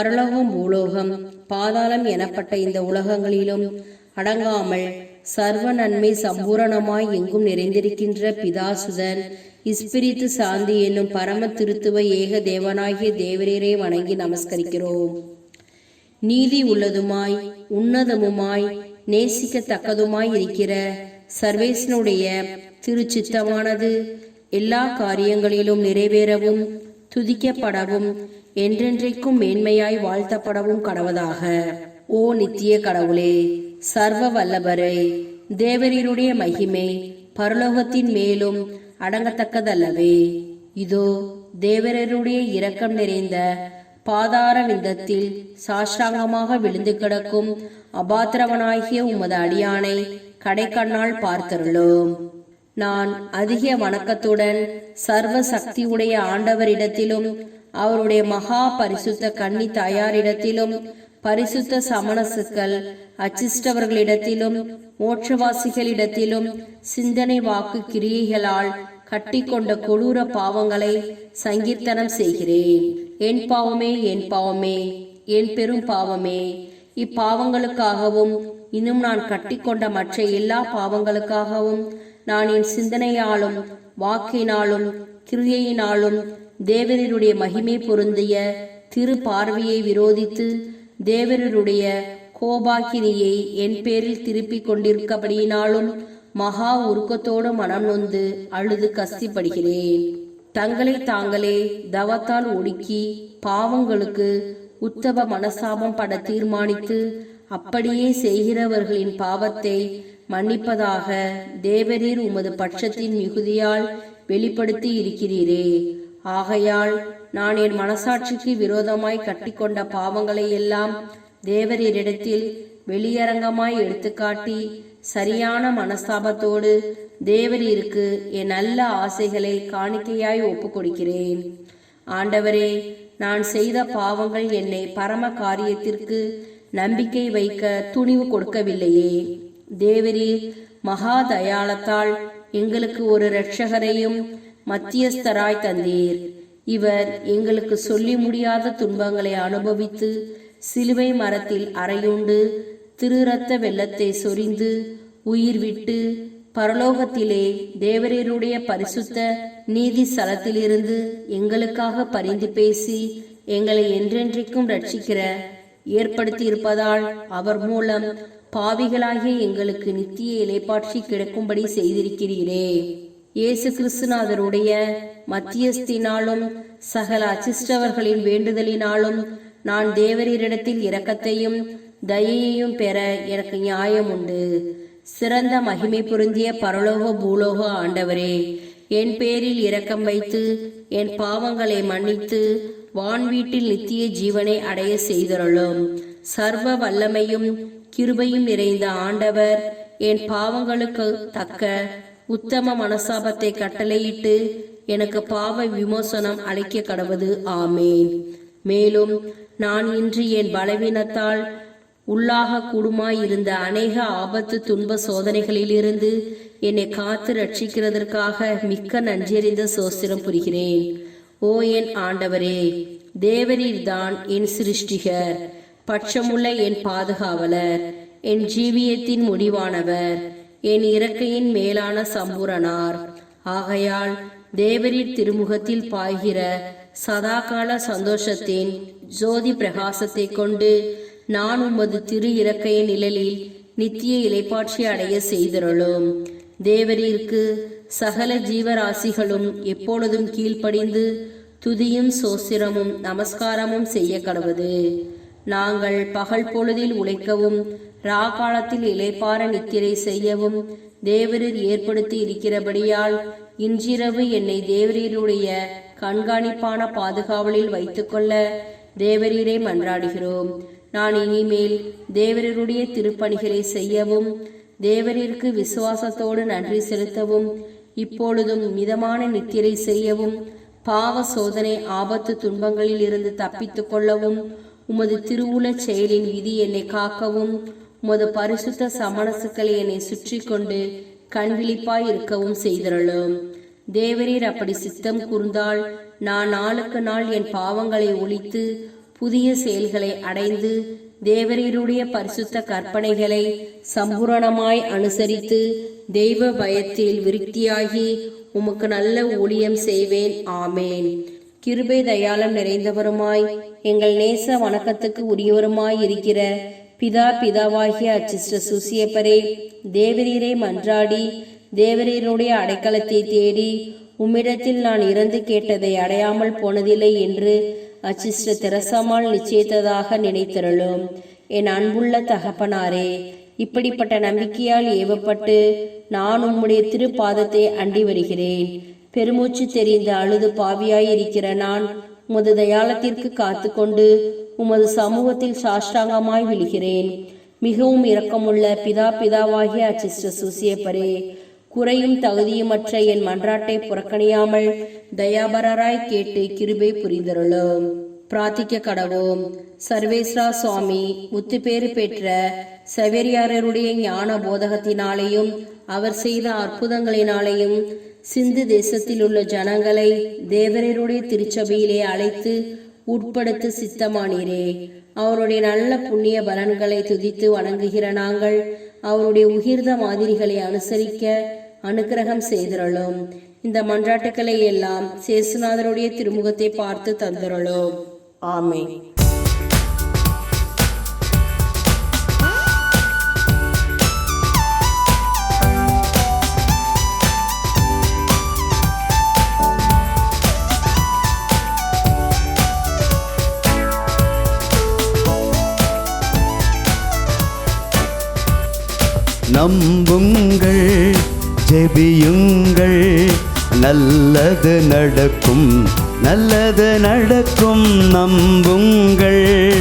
பரலோகம் பூலோகம் பாதாளம் எனப்பட்ட இந்த உலகங்களிலும் அடங்காமல் சர்வ நன்மை சம்பூரணமாய் எங்கும் நிறைந்திருக்கின்ற பிதாசுதன் இஸ்பிரித்து சாந்தி என்னும் பரம திருத்துவ ஏக தேவனாகிய தேவரீரை வணங்கி நமஸ்கரிக்கிறோம். நீதி உள்ளதுமாய் உன்னதமுமாய் நேசிக்கத்தக்கதுமாய் இருக்கிற சர்வேசனுடைய திருச்சித்தமானது எல்லா காரியங்களிலும் நிறைவேறவும் துதிக்கப்படவும் என்றென்றைக்கும் மேன்மையாய் வாழ்த்தப்படவும் கடவதாக ஓ நித்திய கடவுளே சர்வ வல்லபரே தேவரீருடைய மகிமை பரலோகத்தின் மேலும் அடங்கத்தக்கதல்லவே. இதோ தேவரருடைய இரக்கம் நிறைந்த பாதார விந்தத்தில் சாஷ்டாங்கமாக விழுந்து கிடக்கும் அபாத்திரவனாகிய உமது அடியானை கடைக்கண்ணால் பார்த்தருளும். நான் அதிக வணக்கத்துடன் சர்வ சக்தியுடைய ஆண்டவரிடத்திலும் அவருடைய மகா பரிசுத்த கன்னி தாயாரிடத்திலும் பரிசுத்த சமணசுக்கள் அச்சிஷ்டவர்களிடத்திலும் மோட்சவாசிகளிடத்திலும் சிந்தனை வாக்கு கிரியைகளால் கட்டிக்கொண்ட கொடூர பாவங்களை சங்கீர்த்தனம் செய்கிறேன். என் பாவமே என் பாவமே என் பெரும் பாவமே. இப்பாவங்களுக்காகவும் இன்னும் நான் கட்டிக்கொண்ட மற்ற எல்லா பாவங்களுக்காகவும் நான் என் சிந்தனையாலும் வாக்கினாலும் கிரியையினாலும் தேவரருடைய மகிமை பொருந்திய திரு பார்வையை விரோதித்து தேவரருடைய கோபாக்கினியை என் பேரில் திருப்பிக் கொண்டிருக்கபடியினாலும் மகா உருக்கத்தோடு மனம் நொந்து அழுது கஸ்திப்படுகிறேன் தங்களை தாங்களே தவத்தால் ஒடுக்கி பாவங்களுக்கு உத்தவ மனசாபம் பட தீர்மானித்து அப்படியே செய்கிறவர்களின் பாவத்தை மன்னிப்பதாக தேவரீர் உமது பட்சத்தின் மிகுதியால் வெளிப்படுத்தி இருக்கிறீரே. ஆகையால் நான் என் மனசாட்சிக்கு விரோதமாய் கட்டிக்கொண்ட பாவங்களை எல்லாம் தேவரீரிடத்தில் வெளியரங்கமாய் எடுத்துக்காட்டி சரியான மனஸ்தாபத்தோடு தேவரீருக்கு என் நல்ல ஆசைகளை காணிக்கையாய் ஒப்புக்கொடுக்கிறேன். ஆண்டவரே நான் செய்த பாவங்கள் என்னை பரம காரியத்திற்கு நம்பிக்கை வைக்க துணிவு கொடுக்கவில்லையே. தேவரீர் மகா தயாளத்தால் எங்களுக்கு ஒரு இரட்சகரையும் மத்தியஸ்தராய் தந்தீர். இவர் எங்களுக்கு சொல்லி முடியாத துன்பங்களை அனுபவித்து சிலுவை மரத்தில் அறையுண்டு திருரத்த வெள்ளத்தை சொரிந்து உயிர் விட்டு பரலோகத்திலே தேவரீருடைய பரிசுத்த நீதி ஸ்தலத்திலிருந்து எங்களுக்காக பரிந்து பேசி எங்களை என்றென்றைக்கும் ரட்சிக்கிற ஏற்படுத்தியிருப்பதால் அவர் மூலம் பாவிகளாகிய எங்களுக்கு நித்திய இலைப்பாற்றி கிடைக்கும்படி செய்திருக்கிறீரே. இயேசு கிறிஸ்துநாதருடைய மத்தியஸ்தினாலும் சகல அச்சிஷ்டவர்களின் வேண்டுதலினாலும் நான் தேவரீரிடத்தில் இரக்கத்தையும் தயையையும் பெற எனக்கு நியாயம் உண்டு. சிறந்த மகிமை பொருந்திய பரலோக பூலோக ஆண்டவரே என் பேரில் இரக்கம் வைத்து என் பாவங்களை மன்னித்து வான் வீட்டில் நித்திய ஜீவனை அடைய செய்தருளும். சர்வ வல்லமையும் கிருபையும் நிறைந்த ஆண்டவர் என் பாவங்களுக்கு தக்க உத்தம மனசாபத்தை கட்டளையிட்டு எனக்கு பாவ விமோசனம் அளிக்க கடவது. ஆமேன். மேலும் நான் இன்று என் பலவீனத்தால் உள்ளாக கூடுமாயிருந்த அநேக ஆபத்து துன்ப சோதனைகளிலிருந்து என்னை காத்து ரட்சிக்கிறதற்காக மிக்க நன்றியறிந்த சோஸ்திரம் புரிகிறேன். ஓ என் ஆண்டவரே தேவரீர்தான் என் சிருஷ்டிகர் பட்சமுள்ள என் பாதுகாவலர் என் ஜீவியத்தின் முடிவானவர். என் இறக்கையின் மேலான சம்பூரணார். ஆகையால் தேவரீர் திருமுகத்தில் பாய்கிற சதாகால சந்தோஷத்தின் ஜோதி பிரகாசத்தை கொண்டு நான் உமது திரு இறக்கைய நிழலில் நித்திய இலைப்பாட்சி அடைய செய்திருளும். தேவரீருக்கு சகல ஜீவராசிகளும் எப்பொழுதும் கீழ்ப்படிந்து துதியும் சோசிரமும் நமஸ்காரமும் செய்ய கடவுது நாங்கள் பகல் பொழுதில் உழைக்கவும் ராகாலத்தில் இலைப்பார நித்திரை செய்யவும் தேவரீர் ஏற்படுத்தி இருக்கிறபடியால் இன்றிரவு என்னை தேவரீருடைய கண்காணிப்பான பாதுகாவலில் வைத்துக்கொள்ள தேவரீரை மன்றாடுகிறோம். நான் இனிமேல் தேவரீருடைய திருப்பணிகளை செய்யவும் தேவரீருக்கு விசுவாசத்தோடு நன்றி செலுத்தவும் இப்பொழுதும் மிதமான நித்திரை செய்யவும் பாவ சோதனை ஆபத்து துன்பங்களில் இருந்து தப்பித்துக் கொள்ளவும் உமது திருவுளச் செயலின் விதி என்னை காக்கவும் உமது பரிசுத்த சமணசுக்களை என்னை சுற்றி கொண்டு கண்விழிப்பாய் இருக்கவும் செய்திருளும். தேவரீர் அப்படி சித்தம் கூர்ந்தால் நான் நாளுக்கு நாள் என் பாவங்களை ஒழித்து புதிய செயல்களை அடைந்து தேவரீருடைய பரிசுத்த கற்பனைகளை சம்பூரணமாய் அனுசரித்து தெய்வ பயத்தில் விருத்தியாகி உமக்கு நல்ல ஊழியம் செய்வேன். ஆமேன். கிருபை தயாளம் நிறைந்தவருமாய் எங்கள் நேச வணக்கத்துக்கு உரியவருமாய் இருக்கிற பிதா பிதாவாகிய அச்சிஸ்ட சுசியப்பரே தேவரீரை மன்றாடி தேவரீருடைய அடைக்கலத்தை தேடி உம்மிடத்தில் நான் இறந்து கேட்டதை அடையாமல் போனதில்லை என்று அச்சிஸ்ட திரசமால் நிச்சயித்ததாக நினைத்திருளும். என் அன்புள்ள தகப்பனாரே இப்படிப்பட்ட நம்பிக்கையால் ஏவப்பட்டு நான் உம்முடைய திருப்பாதத்தை அண்டி வருகிறேன். பெருமூச்சு தெரிந்த அழுது பாவியாயிருக்கிற நான் உமது தயாளத்திற்கு காத்துக்கொண்டு உமது சமூகத்தில் சாஷ்டாங்கமாய் விழுகிறேன். மிகவும் இரக்கமுள்ள பிதா பிதாவாகிய அச்சிஷ்ட சுசியப்பரே குறையும் தகுதியுமற்ற என் மன்றாட்டை புறக்கணியாமல் தயாபரராய் கேட்டு கிருபை புரிந்தருளும். பிரார்த்திக்க கடவோம். சர்வேஸ்வரா சுவாமி முத்துப்பேறு பெற்ற செவேரியாரருடைய ஞான போதகத்தினாலேயும் அவர் செய்த அற்புதங்களினாலேயும் சிந்து தேசத்தில் உள்ள ஜனங்களை தேவரருடைய திருச்சபையிலே அழைத்து உட்படுத்த சித்தமானீரே. அவருடைய நல்ல புண்ணிய பலன்களை துதித்து வணங்குகிற நாங்கள் அவருடைய உகிர்ந்த மாதிரிகளை அனுசரிக்க அனுக்கிரகம் செய்திருளும். இந்த மன்றாட்டுக்களை எல்லாம் சேசுநாதருடைய திருமுகத்தை பார்த்து தந்திருளும். ஆமே நம்புங்கள் ஜெபியுங்கள். நல்லது நடக்கும் நல்லது நடக்கும் நம்புங்கள்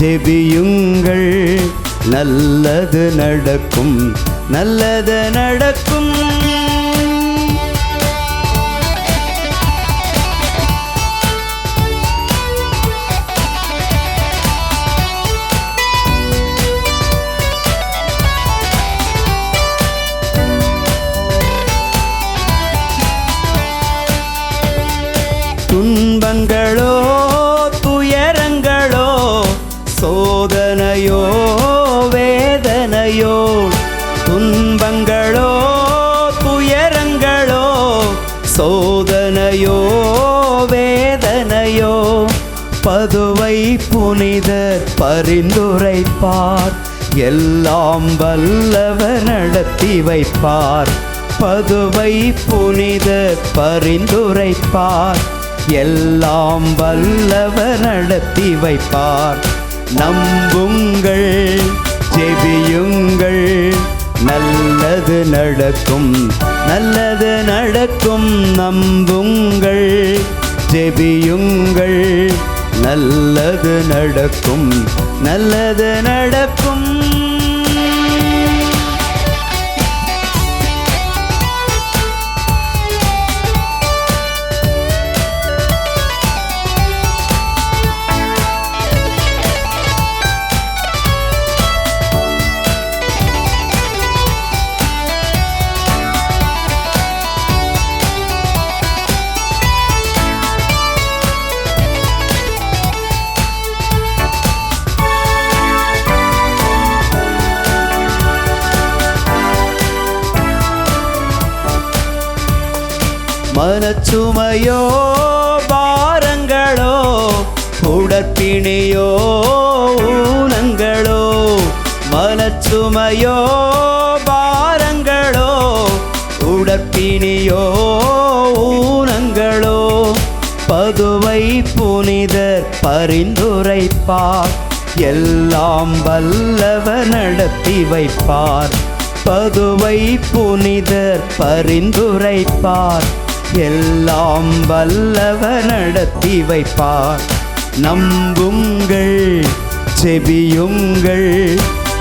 ஜெபியுங்கள். நல்லது நடக்கும் நல்லது நடக்கும். பரிந்துரைப்பார். எல்லாம் வல்லவர் நடத்தி வைப்பார். பதுவை புனித பரிந்துரைப்பார். எல்லாம் வல்லவர் நடத்தி வைப்பார். நம்புங்கள் செபியுங்கள் நல்லது நடக்கும் நல்லது நடக்கும். நம்புங்கள் ஜெபியுங்கள். நல்லது நடக்கும் நல்லது நடக்கும். மனச்சுமையோ பாரங்களோ உடற்பிணியோ ஊனங்களோ மனச்சுமையோ பாரங்களோ உடற்பிணியோ ஊனங்களோ. பதுவை புனிதர் பரிந்துரைப்பார் எல்லாம் வல்லவர் நடத்தி வைப்பார். பதுவை புனிதர் பரிந்துரைப்பார் எல்லாம் வல்லவர் நடத்தி வைப்பார். நம்புங்கள் செபியுங்கள்.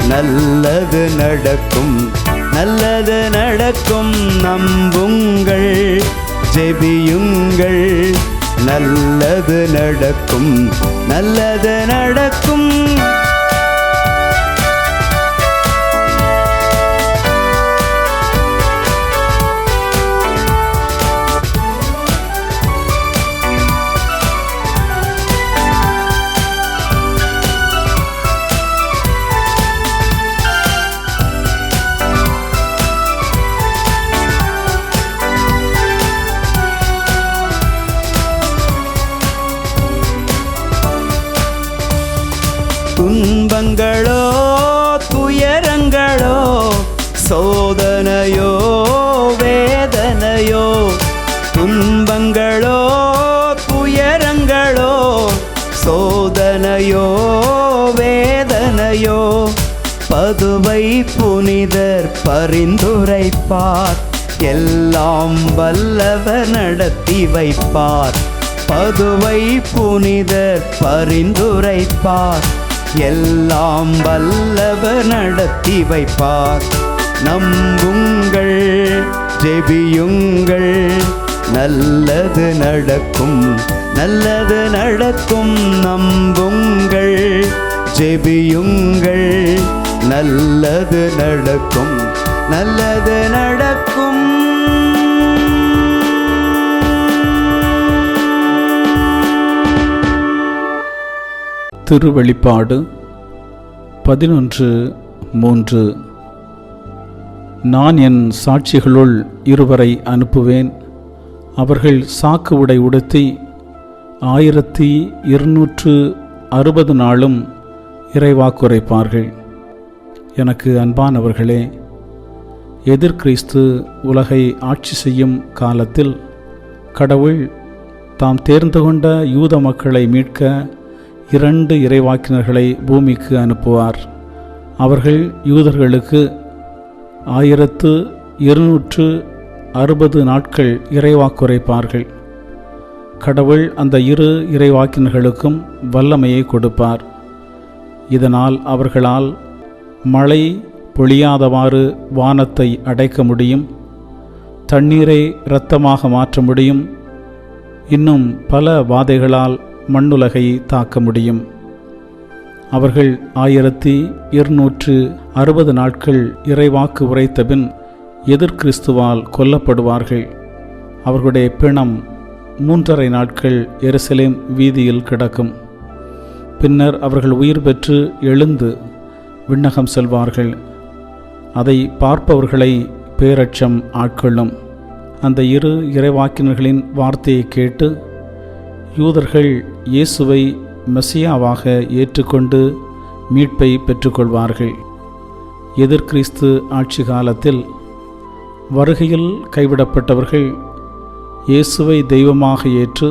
நல்லது நடக்கும் நல்லது நடக்கும். நம்புங்கள் ஜெபியுங்கள் நல்லது நடக்கும் நல்லது நடக்கும். துன்பங்களோ துயரங்களோ சோதனையோ வேதனையோ துன்பங்களோ துயரங்களோ சோதனையோ வேதனையோ பதுவை புனிதர் பரிந்துரைப்பார். எல்லாம் வல்லவர் நடத்தி வைப்பார். பதுவை புனிதர் பரிந்துரைப்பார். எல்லாம் வல்லவர் நடத்தி வைப்பார். நம்புங்கள் ஜெபியுங்கள். நல்லது நடக்கும் நல்லது நடக்கும் நம்புங்கள் ஜெபியுங்கள். நல்லது நடக்கும் நல்லது நடக்கும். திருவெளிப்பாடு பதினொன்று மூன்று. நான் என் சாட்சிகளுள் இருவரை அனுப்புவேன். அவர்கள் சாக்கு உடை உடுத்தி ஆயிரத்தி இருநூற்று அறுபது நாளும் இறைவாக்குரைப்பார்கள். எனக்கு அன்பானவர்களே எதிர்கிறிஸ்து உலகை ஆட்சி செய்யும் காலத்தில் கடவுள் தாம் தேர்ந்து கொண்ட யூத மக்களை மீட்க இரண்டு இறைவாக்கினர்களை பூமிக்கு அனுப்புவார். அவர்கள் யூதர்களுக்கு ஆயிரத்து இருநூற்று அறுபது நாட்கள் இறைவாக்குரைப்பார்கள். கடவுள் அந்த இரு இறைவாக்கினர்களுக்கும் வல்லமையை கொடுப்பார். இதனால் அவர்களால் மழை பொழியாதவாறு வானத்தை அடைக்க முடியும். தண்ணீரை இரத்தமாக மாற்ற முடியும். இன்னும் பல வாதைகளால் மண்ணுலகை தாக்க முடியும். அவர்கள் ஆயிரத்தி இருநூற்று அறுபது நாட்கள் இறைவாக்கு உரைத்தபின் எதிர்கிறிஸ்துவால் கொல்லப்படுவார்கள். அவர்களுடைய பிணம் மூன்றரை நாட்கள் எருசலேம் வீதியில் கிடக்கும். பின்னர் அவர்கள் உயிர் பெற்று எழுந்து விண்ணகம் செல்வார்கள். அதை பார்ப்பவர்களை பேரட்சம் ஆட்கொள்ளும். அந்த இரு இறைவாக்கினர்களின் வார்த்தையை கேட்டு யூதர்கள் இயேசுவை மெசியாவாக ஏற்றுக்கொண்டு மீட்பை பெற்றுக்கொள்வார்கள். எதிர்கிறிஸ்து ஆட்சி காலத்தில் வருகையில் கைவிடப்பட்டவர்கள் இயேசுவை தெய்வமாக ஏற்று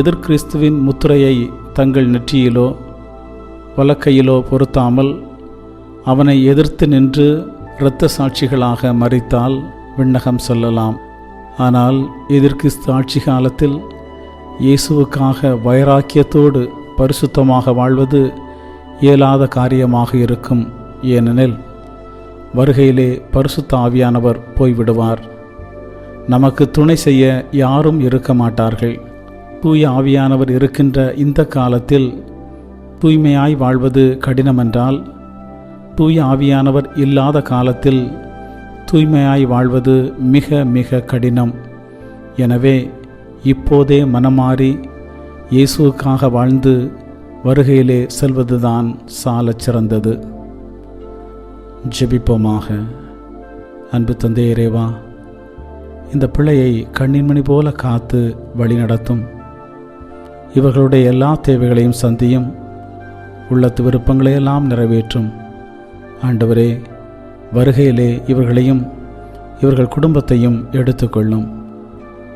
எதிர்கிறிஸ்துவின் முத்திரையை தங்கள் நெற்றியிலோ வலக்கையிலோ பொருத்தாமல் அவனை எதிர்த்து நின்று இரத்த சாட்சிகளாக மறித்தால் விண்ணகம் செல்லலாம். ஆனால் எதிர்கிறிஸ்து ஆட்சி காலத்தில் இயேசுவுக்காக வைராக்கியத்தோடு பரிசுத்தமாக வாழ்வது இயலாத காரியமாக இருக்கும் ஏனெனில் வருகையிலே பரிசுத்த ஆவியானவர் போய்விடுவார். நமக்கு துணை செய்ய யாரும் இருக்க மாட்டார்கள். தூய ஆவியானவர் இருக்கின்ற இந்த காலத்தில் தூய்மையாய் வாழ்வது கடினமென்றால் தூய ஆவியானவர் இல்லாத காலத்தில் தூய்மையாய் வாழ்வது மிக மிக கடினம். எனவே இப்போதே மனமாறி இயேசுக்காக வாழ்ந்து வருகையிலே செல்வதுதான் சால சிறந்தது. ஜெபிப்போமாக. அன்பு தந்தையரேவா இந்த பிள்ளையை கண்ணின்மணி போல காத்து வழிநடத்தும் இவர்களுடைய எல்லா தேவைகளையும் சந்தியும் உள்ளத்து விருப்பங்களையெல்லாம் நிறைவேற்றும். ஆண்டவரே வருகையிலே இவர்களையும் இவர்கள் குடும்பத்தையும் எடுத்துக்கொள்ளும்.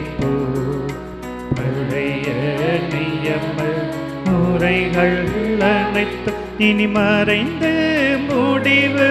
ஆரதிப்போ பழைய நியம முறைகள் அனைத்தும் இனி மறைந்து முடிவு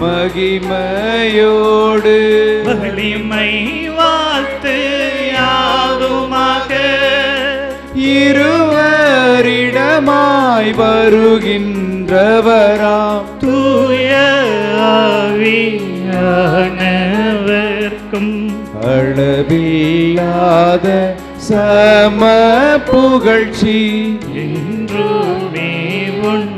மகிமையோடு. வலிமை வாழ்த்து யாதுமாக இருவரிடமாய் வருகின்றவராம். தூய ஆவியானவர்க்கும். அளவில்லாத சம புகழ்ச்சி. என்றுமே உண்டாகவதாமே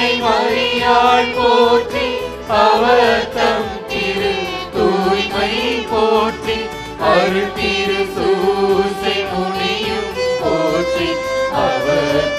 உம்மை மரியாள் போற்றி அவர் தம் திரு தூய்மை போற்றி அருள் திரு சூசை முனியும் போற்றி அவர்